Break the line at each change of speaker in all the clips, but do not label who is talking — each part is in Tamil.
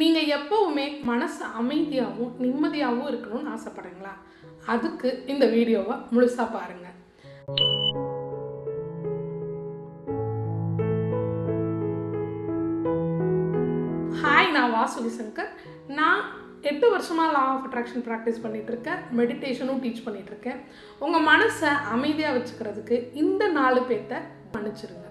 நீங்கள் எப்போவுமே மனசு அமைதியாகவும் நிம்மதியாகவும் இருக்கணும்னு ஆசைப்படுறீங்களா? அதுக்கு இந்த வீடியோவை முழுசாக பாருங்கள் ஹாய் நான் வாசுகி சங்கர் நான் எட்டு வருஷமாக லா ஆஃப் அட்ராக்ஷன் ப்ராக்டிஸ் பண்ணிகிட்ருக்கேன் மெடிடேஷனும் டீச் பண்ணிகிட்ருக்கேன் உங்கள் மனசை அமைதியாக வச்சுக்கிறதுக்கு இந்த நாலு பேர்த்த மன்னிச்சிருங்க.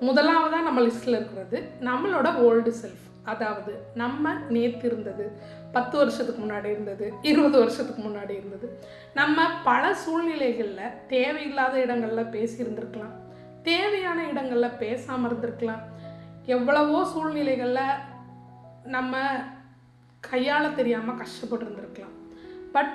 முதலாவதாக நம்ம லிஸ்ட்டில் இருக்கிறது நம்மளோட ஓல்டு செல்ஃப் அதாவது நம்ம நேற்று இருந்தது பத்து வருஷத்துக்கு முன்னாடி இருந்தது இருபது வருஷத்துக்கு முன்னாடி இருந்தது. நம்ம பல சூழ்நிலைகளில் தேவையில்லாத இடங்களில் பேசியிருந்திருக்கலாம். தேவையான இடங்களில் பேசாமல் இருந்திருக்கலாம். எவ்வளவோ சூழ்நிலைகளில் நம்ம கையாள தெரியாமல் கஷ்டப்பட்டு இருந்திருக்கலாம் பட்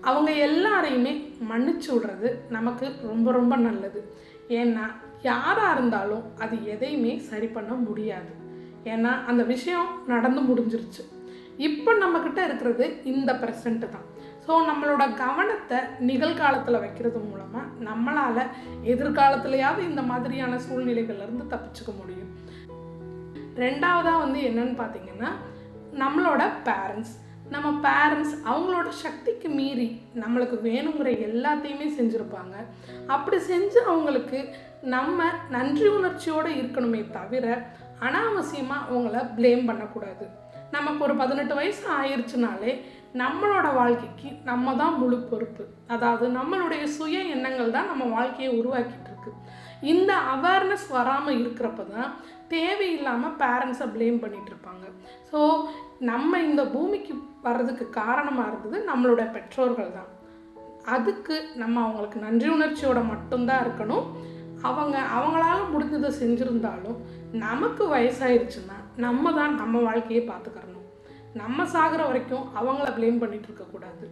அவங்க எல்லாரையுமே மன்னிச்சு விடுறது நமக்கு ரொம்ப ரொம்ப நல்லது. ஏன்னா யாராக இருந்தாலும் அது எதையுமே சரி பண்ண முடியாது. ஏன்னா அந்த விஷயம் நடந்து முடிஞ்சிருச்சு. இப்போ நம்மக்கிட்ட இருக்கிறது இந்த ப்ரெசண்ட்டு தான். ஸோ நம்மளோட கவனத்தை நிகழ்காலத்தில் வைக்கிறது மூலமாக நம்மளால் எதிர்காலத்துலையாவது இந்த மாதிரியான சூழ்நிலைகள்லேருந்து தப்பிச்சுக்க முடியும். ரெண்டாவதாக வந்து என்னன்னு பார்த்தீங்கன்னா நம்மளோட பேரண்ட்ஸ் நம்ம பேரண்ட்ஸ் அவங்களோட சக்திக்கு மீறி நம்மளுக்கு வேணுங்கிற எல்லாத்தையுமே செஞ்சுருப்பாங்க. அப்படி செஞ்சு அவங்களுக்கு நம்ம நன்றி உணர்ச்சியோடு இருக்கணுமே தவிர அனாவசியமாக அவங்கள ப்ளேம் பண்ணக்கூடாது. நமக்கு ஒரு பதினெட்டு வயசு ஆயிடுச்சுனாலே நம்மளோட வாழ்க்கைக்கு நம்ம தான் முழு பொறுப்பு. அதாவது நம்மளுடைய சுய எண்ணங்கள் தான் நம்ம வாழ்க்கையை உருவாக்கிட்டு இருக்கு. இந்த அவேர்னஸ் வராமல் இருக்கிறப்ப தான் தேவையில்லாமல் பேரண்ட்ஸை ப்ளேம் பண்ணிட்டு இருப்பாங்க. ஸோ நம்ம இந்த பூமிக்கு வர்றதுக்கு காரணமாக இருந்தது நம்மளோட பெற்றோர்கள் தான். அதுக்கு நம்ம அவங்களுக்கு நன்றி உணர்ச்சியோட மட்டும்தான் இருக்கணும். அவங்க அவங்களால முடிஞ்சதை செஞ்சுருந்தாலும் நமக்கு வயசாயிருச்சுன்னா நம்ம தான் நம்ம வாழ்க்கையை பார்த்துக்கறணும். நம்ம சாகிற வரைக்கும் அவங்கள ப்ளேம் பண்ணிட்டு இருக்கக்கூடாது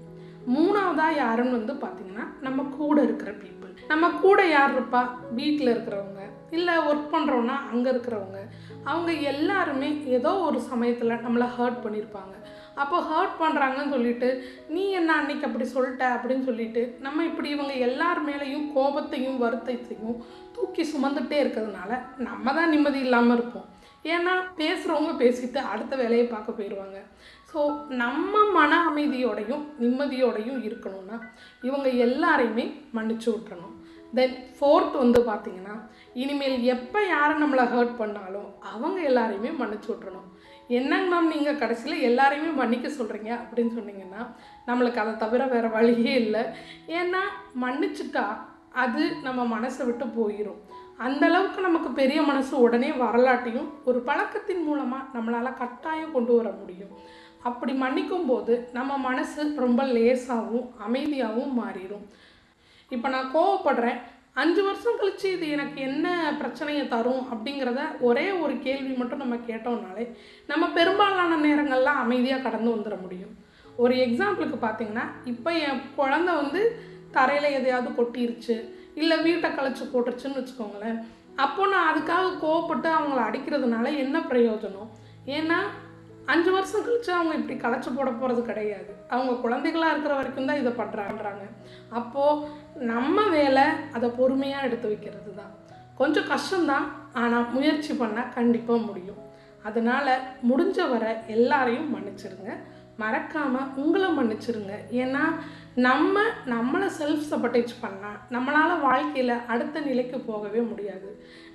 மூணாவதாக யாருன்னு வந்து பார்த்தீங்கன்னா நம்ம கூட இருக்கிற பீப்புள் நம்ம கூட யார் இருப்பா? வீட்டில் இருக்கிறவங்க இல்லை ஒர்க் பண்ணுறோன்னா அங்கே இருக்கிறவங்க. அவங்க எல்லாருமே ஏதோ ஒரு சமயத்தில் நம்மளை ஹர்ட் பண்ணியிருப்பாங்க அப்போ ஹர்ட் பண்ணுறாங்கன்னு சொல்லிட்டு நீ என்ன அன்னைக்கு அப்படி சொல்லிட்ட? அப்படின்னு சொல்லிட்டு நம்ம இப்படி இவங்க எல்லார் மேலேயும் கோபத்தையும் வருத்தத்தையும் தூக்கி சுமந்துட்டே இருக்கிறதுனால நம்ம தான் நிம்மதி இல்லாமல் இருப்போம். ஏன்னா பேசுகிறவங்க பேசிட்டு அடுத்த வேலையை பார்க்க போயிடுவாங்க ஸோ நம்ம மன அமைதியோடையும் நிம்மதியோடையும் இருக்கணும்னா இவங்க எல்லாரையுமே மன்னிச்சு விட்டுறணும். தென் ஃபோர்த் வந்து பார்த்திங்கன்னா இனிமேல் எப்போ யாரை நம்மளை ஹர்ட் பண்ணாலும் அவங்க எல்லாரையுமே மன்னிச்சு விட்டுறணும். என்னங்க மேம் நீங்கள் கடைசியில் எல்லாரையுமே மன்னிக்க சொல்கிறீங்க அப்படின்னு சொன்னீங்கன்னா நம்மளுக்கு அதை தவிர வேறு வழியே இல்லை. ஏன்னா மன்னிச்சுட்டா அது நம்ம மனசை விட்டு போயிடும் அந்தளவுக்கு நமக்கு பெரிய மனசு உடனே வரலாட்டையும் ஒரு பழக்கத்தின் மூலமாக நம்மளால் கட்டாயம் கொண்டு வர முடியும். அப்படி மன்னிக்கும் போது நம்ம மனசு ரொம்ப லேசாகவும் அமைதியாகவும் மாறிடும் இப்போ நான் கோவப்படுறேன். அஞ்சு வருஷம் கழிச்சு இது எனக்கு என்ன பிரச்சனையை தரும் அப்படிங்கிறத ஒரே ஒரு கேள்வி மட்டும் நம்ம கேட்டோம்னாலே நம்ம பெரும்பாலான நேரங்கள்லாம் அமைதியாக கடந்து வந்துட முடியும். ஒரு எக்ஸாம்பிளுக்கு பார்த்தீங்கன்னா இப்போ என் குழந்த வந்து தரையில் எதையாவது கொட்டிருச்சு இல்லை வீட்டை கழிச்சு போட்டுருச்சுன்னு வச்சுக்கோங்களேன். அப்போ நான் அதுக்காக கோவப்பட்டு அவங்கள அடிக்கிறதுனால என்ன பிரயோஜனம்? ஏன்னா அஞ்சு வருஷம் கழிச்சு அவங்க இப்படி களைச்சி போட போகிறது கிடையாது. அவங்க குழந்தைகளாக இருக்கிற வரைக்கும் தான் இதை பண்ணுறாங்க அப்போது நம்ம வேலை அதை பொறுமையாக எடுத்து வைக்கிறது தான் கொஞ்சம் கஷ்டம்தான் ஆனால் முயற்சி பண்ணால் கண்டிப்பாக முடியும். அதனால் முடிஞ்ச வரை எல்லாரையும் மன்னிச்சிருங்க. மறக்காமல் உங்களை மன்னிச்சிருங்க. ஏன்னா நம்ம நம்மளை செல்ஃப் சப்போர்டேஜ் பண்ணால் நம்மளால் வாழ்க்கையில் அடுத்த நிலைக்கு போகவே முடியாது.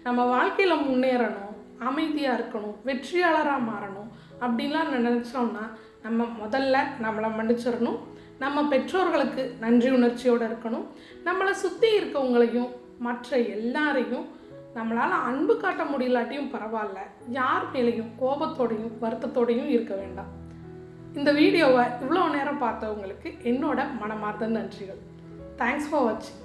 நம்ம வாழ்க்கையில் முன்னேறணும் அமைதியாக இருக்கணும் வெற்றியாளராக மாறணும் அப்படின்லாம் நினச்சோம்னா நம்ம முதல்ல நம்மளை மன்னிச்சிடணும். நம்ம பெற்றோர்களுக்கு நன்றி உணர்ச்சியோடு இருக்கணும். நம்மளை சுற்றி இருக்கவங்களையும் மற்ற எல்லாரையும் நம்மளால் அன்பு காட்ட முடியலாட்டியும் பரவாயில்ல. யார் மேலேயும் கோபத்தோடையும் வருத்தத்தோடையும் இருக்க வேண்டாம். இந்த வீடியோவை இவ்வளோ நேரம் பார்த்தவங்களுக்கு என்னோட மனமார்ந்த நன்றிகள். தேங்க்ஸ் ஃபார் வாட்சிங்